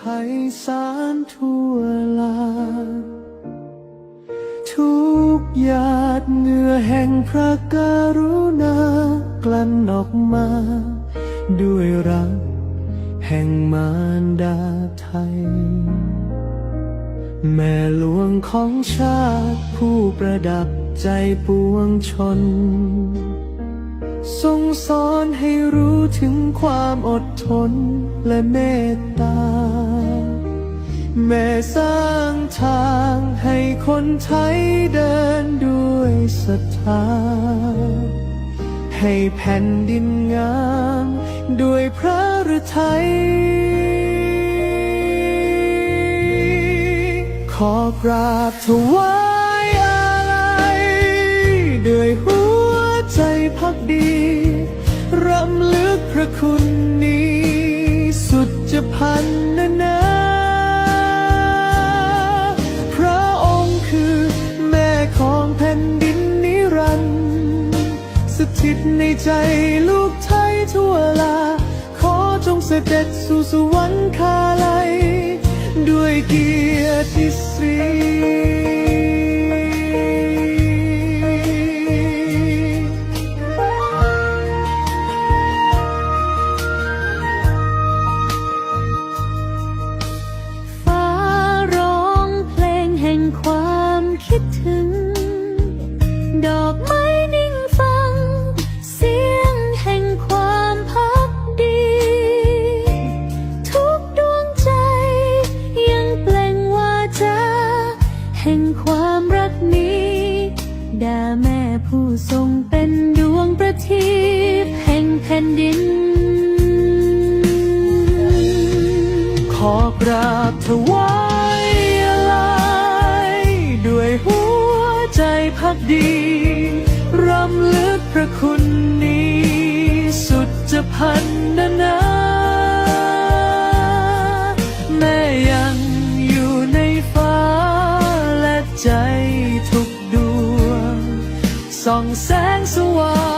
ภัยสารทั่วลา ทุกหยาดเหงื่อแห่งพระกรุณากลั่นออกมา ด้วยรักแห่งมารดาไทย แม่หลวงของชาติผู้ประดับใจปวงชน ทรงสอนให้รู้ถึงความอดทนและเมตตา แม่สร้างทางให้คนไทยเดินด้วยศรัทธา ให้แผ่นดินงามด้วยพระฤทัยขอกราบถวาย ระคุณนี้ สุดจะพันนานาพระองค์คือแม่ของแผ่นดินนิรันดร์สถิตในใจลูกไทยทั่วลา ขอจงเสด็จสู่สวรรคาลัย ด้วยเกียรติศรี งแห่งความคิดถึง ดอกไม้นิ่งฟัง เสียงแห่งความพักดี ทุกดวงใจยังเปล่งวาจาแห่งความรักนี้ด่าแม่ผู้ทรงเป็นดวงประทีปแห่งแผ่นดิน ขอกราบถวาย พักดีรำลึกพระคุณนี้ สุดจะพันนานาแม่ยังอยู่ในฟ้าและใจทุกดวงส่องแสงสว่าง